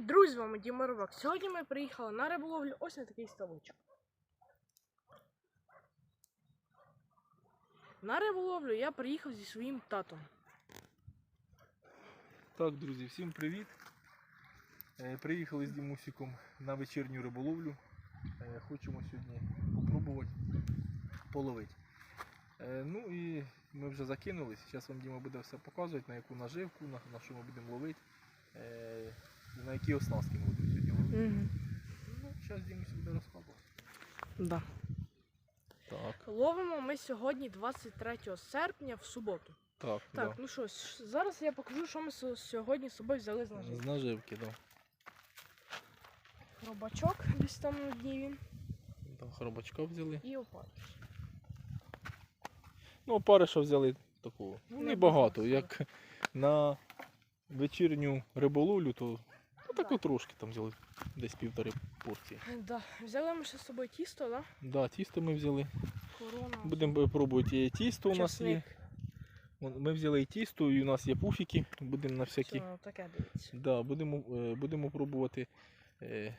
друзі, з вами Діма Рибак. Сьогодні ми приїхали на риболовлю ось на такий ставочок. На риболовлю я приїхав зі своїм татом. Так, друзі, всім привіт. Е, Приїхали з Дімусіком на вечірню риболовлю. Е, Хочемо сьогодні спробувати половити. Е, Ну і ми вже закинулись. Зараз вам Діма буде все показувати, на яку наживку, на, що ми будемо ловити, на які оснастки ми будемо сьогодні ловити. Угу. Ну, зараз Дімусік буде розказувати. Да. Так, Ловимо ми сьогодні 23 серпня в суботу. так, Так, да. ну що, с- зараз я покажу, що ми с- сьогодні з собою взяли з ножів. З наживки, так. Робачок десь там на дні він Да. Да, хробачка взяли. і опариш. Ну, опариша взяли такого. Ну, Ну, небагато. Як на вечірню риболовлю, то тако Да. трошки там взяли десь півтори порції. Да. Взяли ми ще з собою тісто, да? Да, тісто ми взяли. Корона. Будемо пробувати і тісто у нас є. Ми взяли і тісто, і у нас є пуфіки. Будемо на всякі. Все, таке дивіться. Да, будемо, е, будемо пробувати. е,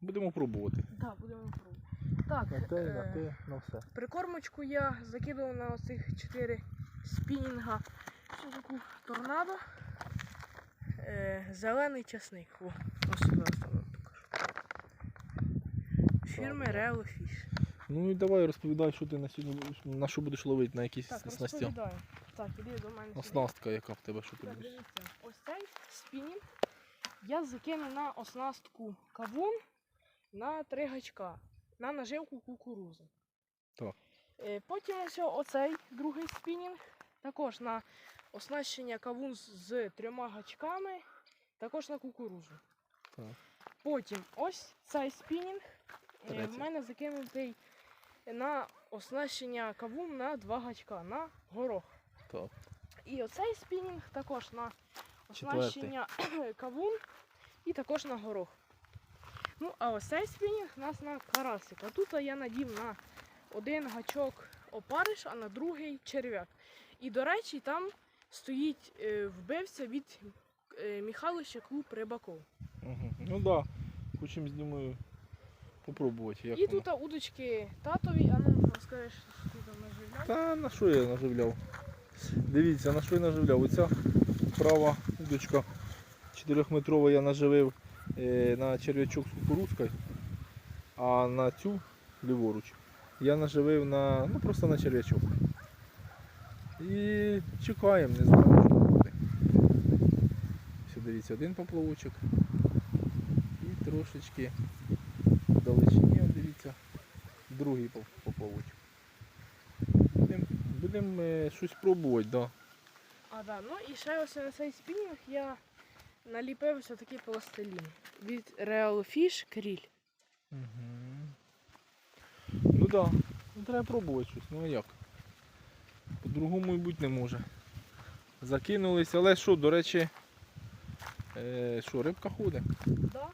Будемо пробувати. Да, будемо пробувати. Так, На те, на е, те, на все. Прикормочку я закидував на оцих 4 спінінга всю таку торнадо. Е, зелений часник. О, ось сюди вам покажу. Фірми Real Fish. Ну і давай розповідай, що ти на сьогодні на що будеш ловити, на якісь Так, снастя. розповідаю. Так, іди до мене. сюди. Оснастка, яка в тебе, що ти Так, будеш. дивіться, ось цей спінінг я закинув на оснастку кавун на три гачка на наживку кукурузи. Так. Е, Потім ось оцей другий спінінг, також на оснащення кавун з- трьома гачками, також на кукурузу. Так. Потім ось цей спінінг е, в мене закинутий на оснащення кавун на два гачка на горох. Так. І оцей спінінг також на оснащення кавун і також на горох. Ну, а ось цей спінінг у нас на карасика. Тут я надів на один гачок опариш, а на другий черв'як. І, до речі, там стоїть е, вбивця від е, Михайловича Клуб Рибаков. Угу. Ну так, да. хочемо з Дімою попробувати. Як і воно. тут удочки татові, а ну розкажеш, що ти там наживляв. Та на що я наживляв? Дивіться, на що я наживляв. Оця права удочка 4-метрова я наживив е, на черв'ячок з кукурузкою, а на цю ліворуч я наживив на, ну, просто на черв'ячок. І чекаємо, не знаю, що буде. Все, дивіться, один поплавочок. І трошечки вдалечині, дивіться, другий поплавочок. Будемо будем, е, щось пробувати, да. А, да. Ну і ще ось на цей спінінг я наліпив ось такий пластилін від Real Fish. Угу. Ну так, да. ну, треба пробувати щось, ну а як? По-другому і бути не може. Закинулись, але що, до речі, е, що, рибка ходить? Да.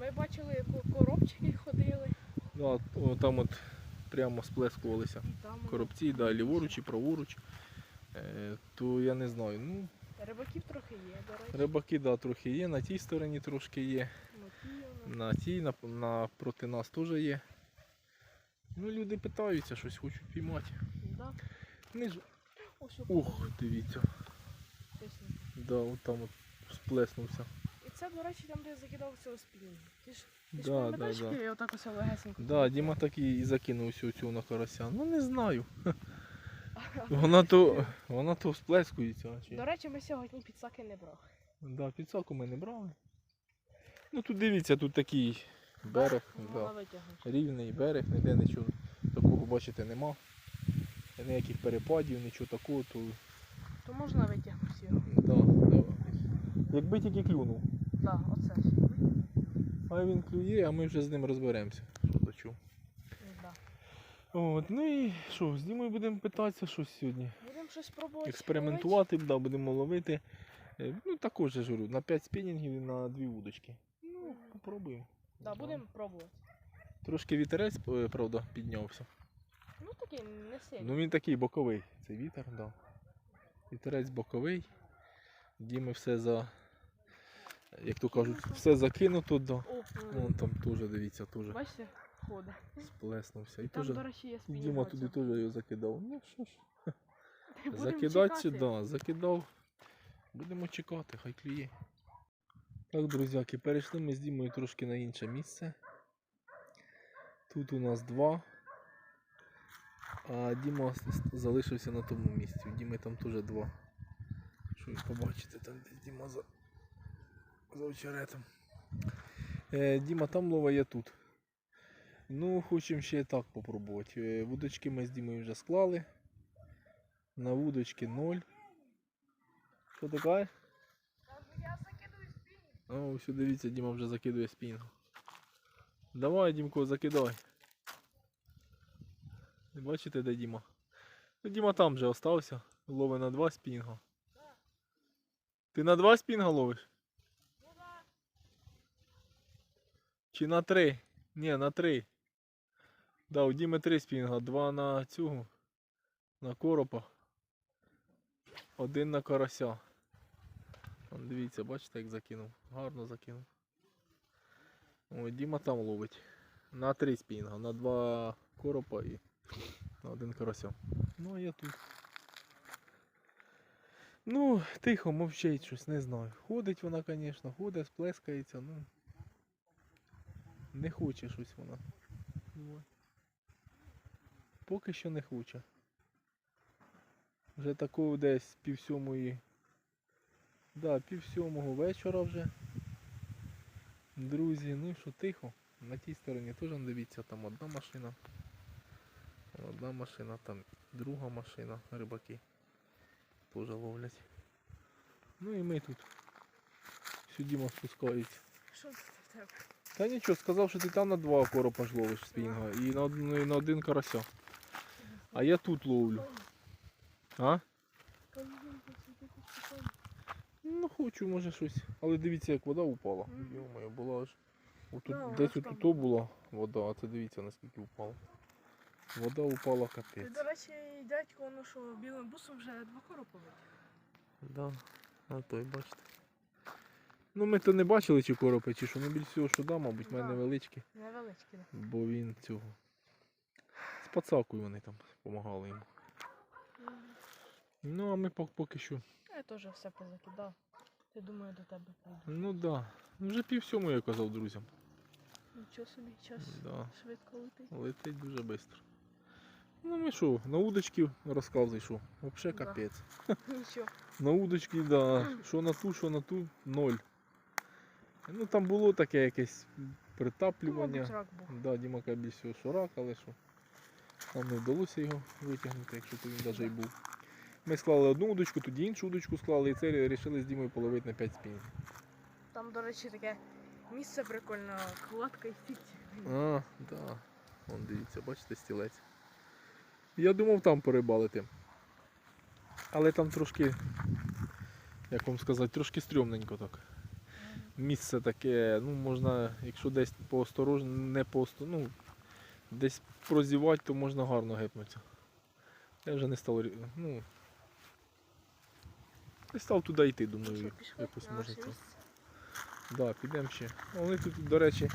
Ми бачили, як коробчики ходили. Да, о, там от прямо сплескувалися там коробці, да, ліворуч і праворуч. Е, то я не знаю. Ну, рибаків трохи є, до речі. рибаки да, трохи є, на тій стороні трошки є. На тій, на, на проти нас теж є. Ну, люди питаються, щось хочуть піймати. Да. Не Ух, дивіться. Да, от там от сплеснувся. І це, до речі, там, де я закидав цього спінінга. Ти ж, ти ж Да, да, пам'ятаєш, да. як я отак ось легесенько. Да, Діма так і, і закинув всю цю на карася. Ну не знаю. Вона то, вона то сплескується. Чи... До речі, ми сьогодні підсаки не брали. Да, підсаку ми не брали. Ну тут дивіться, тут такий берег, да, рівний берег, ніде нічого такого бачити нема. Ніяких перепадів, нічого такого, то То можна витягнути його. да, да. Якби тільки клюнув. Да, оце. А він клює, а ми вже з ним розберемося. Що до чого. Да. От, ну і що, з Дімою будемо питатися щось сьогодні. Будемо щось пробувати. Експериментувати, да, будемо ловити. Е, Ну також я на 5 спінінгів і на 2 вудочки. Ну, попробуємо. Да, Да. будемо пробувати. Трошки вітерець, е, правда, піднявся. Ну такий не сильний. Ну він такий боковий. Це вітер, да. Вітерець боковий. Діми все за як то кажуть, все закинуто, да. Вон там теж, дивіться, теж бачите, ходить. сплеснувся. І Там, теж до речі, є. Діма туди теж його закидав. Ну що ж, закидати сюди, закидав. Будемо чекати, хай клює. Так, друзяки, перейшли ми з Дімою трошки на інше місце. Тут у нас два. А Діма залишився на тому місці. У Діми там теж два. Що ви побачите, там де Діма за, за очеретом. Е, Діма там лова є тут. Ну, хочемо ще так попробувати. Е, Вудочки ми з Дімою вже склали. На вудочки 0. Що таке? Я закидую спінінг. О, ось дивіться, Діма вже закидує спінгу. Давай, Дімко, закидай. Бачите, де Діма? Діма там вже остався. Ловить на два спінга. Ти на два спінга ловиш? Чи на три? Ні, на три. Да, у Діми три спінга. Два на цього. На коропа. Один на карася. Дивіться, бачите, як закинув. Гарно закинув. О, Діма там ловить. На три спінга, на два коропа і один карася. Ну, а я тут. Ну, тихо, мовчить щось, не знаю. Ходить вона, звісно, ходить, сплескається, ну. Не хоче щось вона. Поки що не хоче. Вже такого десь пів сьомої. Да, пів сьомого вечора вже. Друзі, ну що тихо. На тій стороні теж дивіться, там одна машина. Одна машина, там друга машина, рибаки. Теж ловлять. Ну і ми тут. Сюдімо спускається. Що це в тебе? Та нічого, сказав, що ти там на два коропа ж ловиш спінга і на, од- і на один карася. А я тут ловлю. А? Ну хочу, може щось. Але дивіться, як вода упала. Мгм. Йо-моє, була аж. Отут, десь отут була вода, а це дивіться наскільки упала. Вода упала Ти, капець. до речі, дядько, ну що, білим бусом вже два витяг. Да. А то й бачите. Ну ми то не бачили чи коропи, чи що, ну більш всього, що да, мабуть, в мене Да. невеличкі. Невеличкі, да. Бо він цього. З пацакою вони там допомагали йому. Ну, а ми поки що. Я теж все позакидав. Я думаю, до тебе прийду. Ну да. Ну, Вже пів сьому я казав друзям. Нічого собі, час Да. швидко летить. Летить дуже швидко. Ну ми що, на удочки розказуй, що. Взагалі Да. капець. Нічого. На удочки, да. Що на ту, що на ту, ноль. Ну там було таке якесь Ну, притаплювання. рак був. Да, Діма каже більш що рак, але що. Нам не вдалося його витягнути, якщо то він навіть і був. Ми склали одну удочку, тоді іншу удочку склали і це вирішили з Дімою половити на 5 спінів. Там, до речі, таке місце прикольне, кладка і стільці. А, да. Вон дивіться, бачите, стілець. Я думав там порибалити. Але там трошки, як вам сказати, трошки стрьомненько так. Місце таке, ну можна, якщо десь поосторожно, не поосто, ну, десь прозівати, то можна гарно гепнутися. Я вже не став, ну, не став туди йти, думаю, якось на може це. Да, підемо ще. Вони тут, до речі,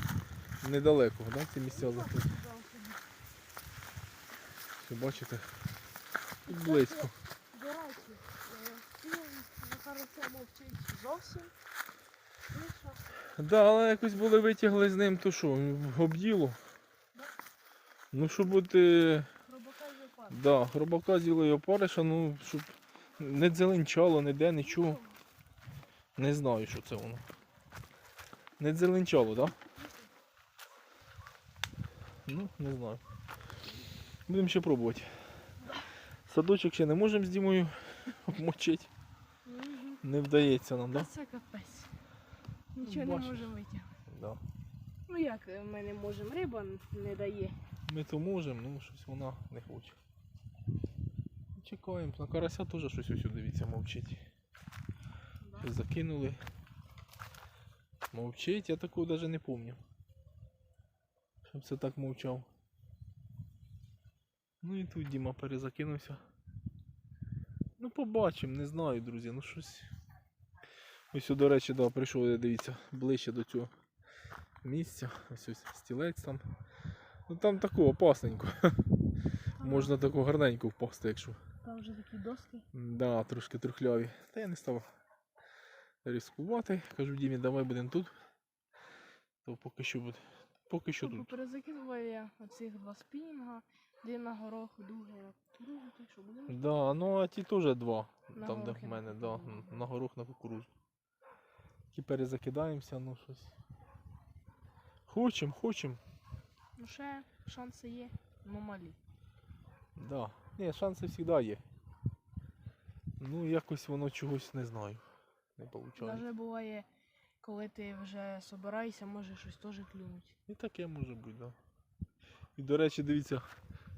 недалеко, да, ці місця заходять. Да, ось бачите? Тут близько. До речі, е, карася мовчить зовсім. Да, але якось були витягли з ним, то що, об'їло. Ну, щоб бути, Хробака й опар. да, хробака з'їли опариша, ну, щоб не дзеленчало, ніде нічого. Не знаю, що це воно. Не дзеленчало, так? Да? Ну, не знаю. Будемо ще пробувати. Садочок ще не можемо з Дімою обмочити. Не вдається нам, Та так? це капець. Нічого не Бачиш. можемо витягнути. Да? Ну як ми не можемо, риба не дає. Ми то можемо, ну щось вона не хоче. Чекаємо. На карася теж щось ось дивіться, мовчить. Щось закинули. Мовчить, я такого навіть не пам'ятаю. Щоб це так мовчав. Ну і тут Діма перезакинувся. Ну побачимо, не знаю, друзі, ну щось. Ось, до речі, да, прийшов, дивіться, ближче до цього місця. Ось ось стілець там. Ну там тако опасненько. Можна тако гарненько впасти, якщо. Там вже такі доски. Да, трошки трухляві. Та я не став ризикувати. Кажу, Дімі, давай будемо тут. То поки що буде. Поки що тут. Перезакидував я оцих два спінінга, один на горох, другий на кукурузу, так що будемо. Да, ну а ті теж два. На там, де горох і в на мене, да, кукурудзу. на горох на кукурузу. Ті перезакидаємося, ну щось. Хочем, хочем. Ну ще шанси є, ну малі. Да. Ні, шанси завжди є. Ну, якось воно чогось не знаю. Не виходить. Навіть буває, коли ти вже собираєшся, може щось теж клюнуть. І таке може бути, да. І до речі, дивіться,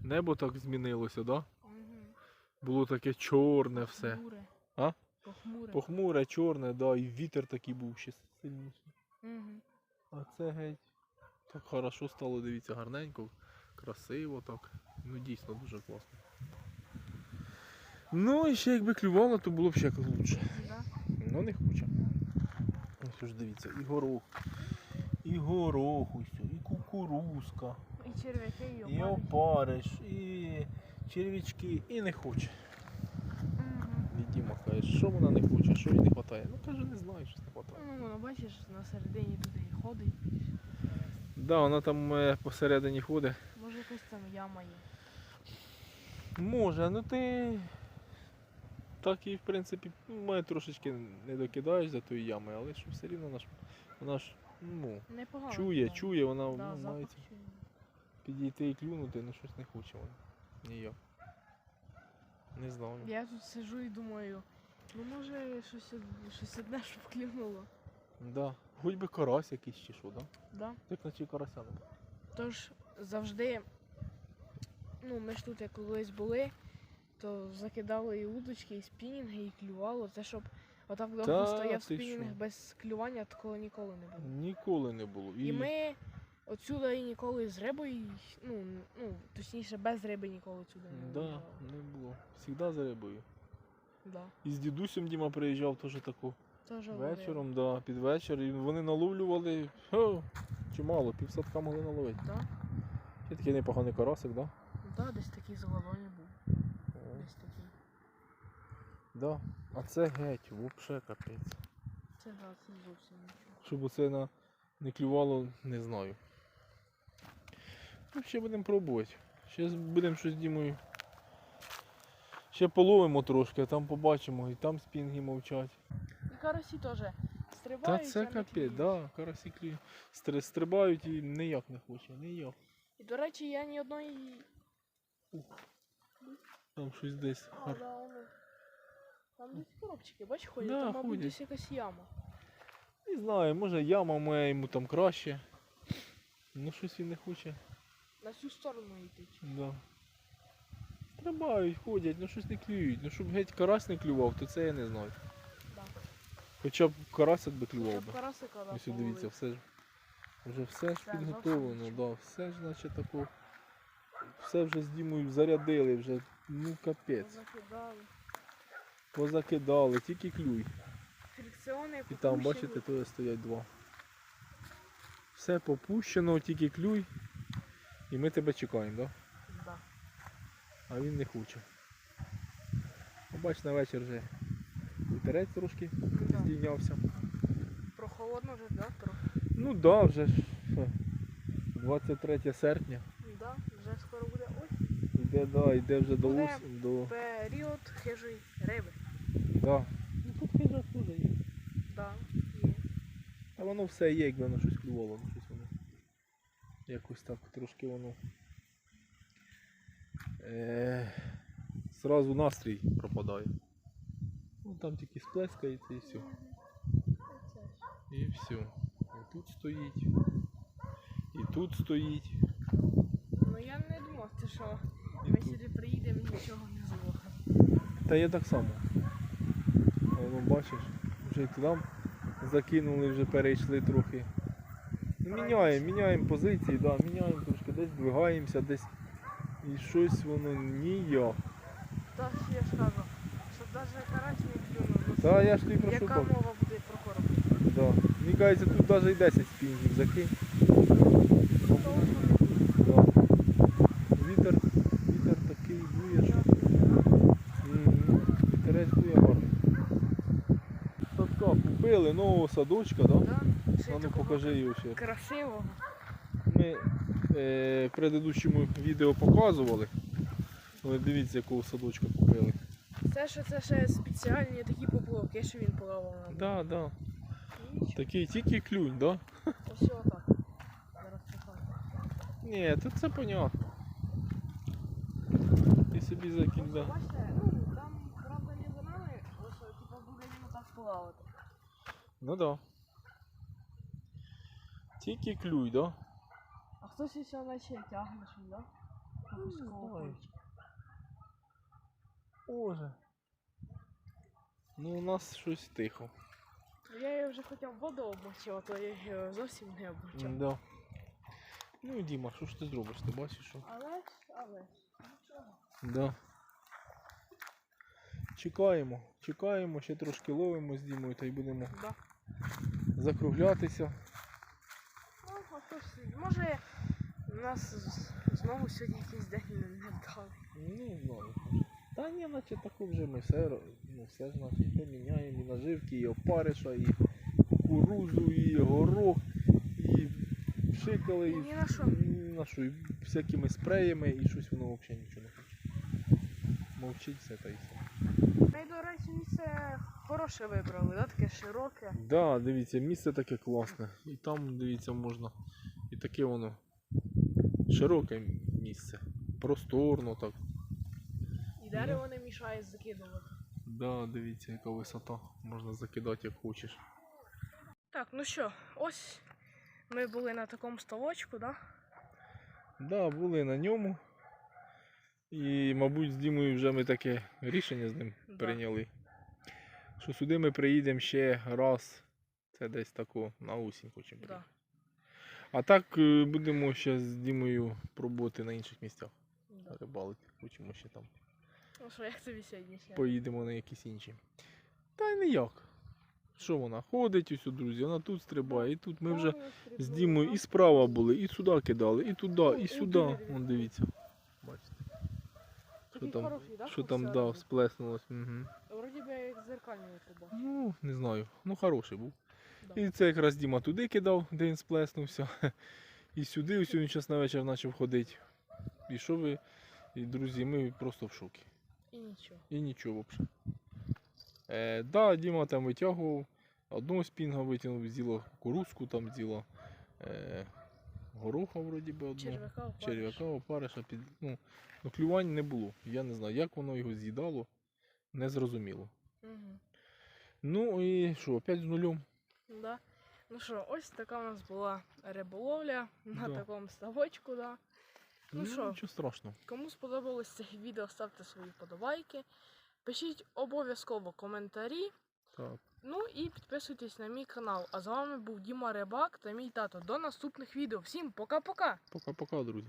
небо так змінилося, да? Угу. Було таке чорне все. Похмуре. А? Похмуре. Похмуре, чорне, да, і вітер такий був ще сильніший. Угу. А це геть. Так хорошо стало, дивіться, гарненько, красиво так. Ну дійсно дуже класно. Ну і ще якби клювало, то було б ще краще. Да? Ну не хоче. Ось ж дивіться, і горох, і горох ось, і кукурузка, І черв'яки, і і опариш, і червячки, і не хоче. І Діма каже, що вона не хоче, що їй не вистачає. Ну каже, не знаю, що не вистачає. Ну, ну, бачиш, на середині туди і ходить. Да, вона там е, посередині ходить. Може якась там яма є. Може, ну ти так і в принципі мене трошечки не докидаєш за тої ями, але ж все рівно вона ж, вона ж ну, Непогано. чує, чує, вона Да, ну, запах має. Підійти і клюнути, ну щось не хоче вона. Ніяк. Не знаю. Я тут сижу і думаю, ну може щось, щось одне, щоб клюнуло. Да. Хоч би карась якийсь чи що, да? Да? Так наче карася не було. Тож завжди, ну ми ж тут як колись були, то закидали і удочки, і спінінги, і клювало. Це щоб отак довго Та стояв ти спінінг що? без клювання, такого ніколи не було. Ніколи не було. І ми отсюди і ніколи з рибою, ну, ну точніше без риби ніколи сюди не Да, виїжджали. не було. Всігда за рибою. Да. І з дідусем Діма приїжджав теж таку. Теж. Вечором, да, під вечір. І вони наловлювали о, чимало, півсадка могли наловити. Да? Такий непоганий карасик, да? Да, десь такий з головою був. О, Десь такий. да. А це геть, взагалі капець. Це да, це зовсім нічого. Щоб оце на... не клювало, не знаю. Ну, ще будемо пробувати. Ще будемо щось з Дімою. Ще половимо трошки, а там побачимо, і там спінги мовчать. І карасі теж Та стрибають. це а не капець, да, карасі клюють. Стри- Стрибають і ніяк не хоче, ніяк. І до речі, я ні одної. Там щось десь. А, гар- да, воно. Там десь коробчики, бач, ходять, Да, там, мабуть, ходять. десь якась яма. Не знаю, може яма моя йому там краще. Ну щось він не хоче. На цю сторону йти. Да. Стрибають, ходять, ну щось не клюють. Ну щоб геть карась не клював, то це я не знаю. Да. Хоча б карасик би клював би. карасика да, Ось дивіться, все ж. Вже все ж Все, підготовлено, да, все ж наче тако. Все вже з Дімою зарядили, вже ну капець. Закидали. Позакидали, тільки клюй. Фрикціони І там, бачите, то стоять два. Все попущено, тільки клюй. І ми тебе чекаємо, так? Да? Да. а він не хоче. Побач, на вечір вже вітерець трошки Да. здійнявся. Прохолодно вже, да, трохи. Ну так, да, вже ж 23 серпня. Да, вже скоро буде ось Йде, да, йде вже до Буде ус, до. період хижої риби. Да. Ну тут хижак теж є. Да, є. А воно все є, якби воно щось клювало, ну. Якось так трошки воно. Е, зразу настрій пропадає. Ну там тільки сплескається і все. І все. І тут стоїть. І тут стоїть. Ну я не думав, ти що І ми тут. сюди приїдемо і нічого не зловимо. Та я так само. Воно бачиш, вже й туди закинули, вже перейшли трохи. Міняємо, міняємо позиції, да, міняємо трошки, десь двигаємося, десь. І щось воно ніяк. Та ж я ж кажу, що навіть карась не клюнув. ну, Та я ж тобі про що Яка кажу. мова буде про Да. Мені кажеться, тут навіть і 10 спінгів закинь. Да. Вітер, вітер такий дує, що. Мгм. Вітерець дує. Садка купили нового садочка, да? Да? А ну покажи його ще. Красивого. Ми е, в предыдущому відео показували. Але дивіться, якого садочка купили. Це що це ще спеціальні такі поплавки, що він плавав нам. Да, да. Такий тільки клюнь, да? Ось отак. Зараз чекаю. Ні, то це понятно. І собі закинь, да. Бачите, ну там, правда, не за нами, типа буде він так плавати. Ну да. Тільки клюй, да? А хтось ще наче тягне, що, да? Боже. Ну у нас щось тихо. Я її вже б воду обмочив, а то я її зовсім не обмочив. Да. Ну Діма, що ж ти зробиш? Ти бачиш, що? Але ж, але ж, нічого. Да. Чекаємо, чекаємо, ще трошки ловимо з Дімою та й будемо Да. закруглятися. Може, у нас знову сьогодні якийсь день не, вдалий. Ну, не знаю. Та ні, наче таку вже ми все, ну, все ж наче поміняємо і наживки, і опариша, і кукурузу, і горох, і пшикали, і Ні на що. ні на що, і всякими спреями, і щось воно взагалі нічого не хоче. Мовчить все та й все. Ми, до речі, місце хороше вибрали, да? таке широке. Да, дивіться, місце таке класне. І там, дивіться, можна. Таке воно широке місце. Просторно так. І дерево не мішає закидувати. Да, дивіться, яка висота. Можна закидати як хочеш. Так, ну що, ось ми були на такому ставочку, да? Да, були на ньому. І, мабуть, з Дімою вже ми таке рішення з ним Да. прийняли. Що сюди ми приїдемо ще раз. Це десь тако на осінь хочемо Да. А так е, будемо ще з Дімою пробувати на інших місцях. да. Рибалити. Хочемо ще там. Ну що, як тобі сьогодні? Поїдемо на якісь інші. Та й ніяк. Що вона? Ходить усю, друзі, вона тут стрибає, і тут ми вже з Дімою і справа були, і сюди кидали, і туди, і сюди. Вон дивіться. Бачите, що там, що там да, сплеснулось. Угу. Вроді би як зеркальний туди. Ну, не знаю. Ну хороший був. І це якраз Діма туди кидав, де він сплеснувся. І сюди, ось він час на вечір почав ходити. І що ви? І друзі, ми просто в шокі. І нічого. І нічого взагалі. Е, да, Діма там витягував, одного спінга витягнув, з'їла кукурузку, там з'їла е, гороха вроді би одного. Черв'яка, опариша, під, ну, ну, клювань не було. Я не знаю, як воно його з'їдало, не зрозуміло. Угу. Ну і що, опять з нульом. Да. Ну що, ось така у нас була риболовля на Да. такому ставочку, да. Ну що? нічого страшного. Кому сподобалось це відео, ставте свої подобайки. Пишіть обов'язково коментарі. Так. Ну і підписуйтесь на мій канал. А з вами був Діма Рибак та мій тато. До наступних відео. Всім пока-пока! Пока-пока, друзі.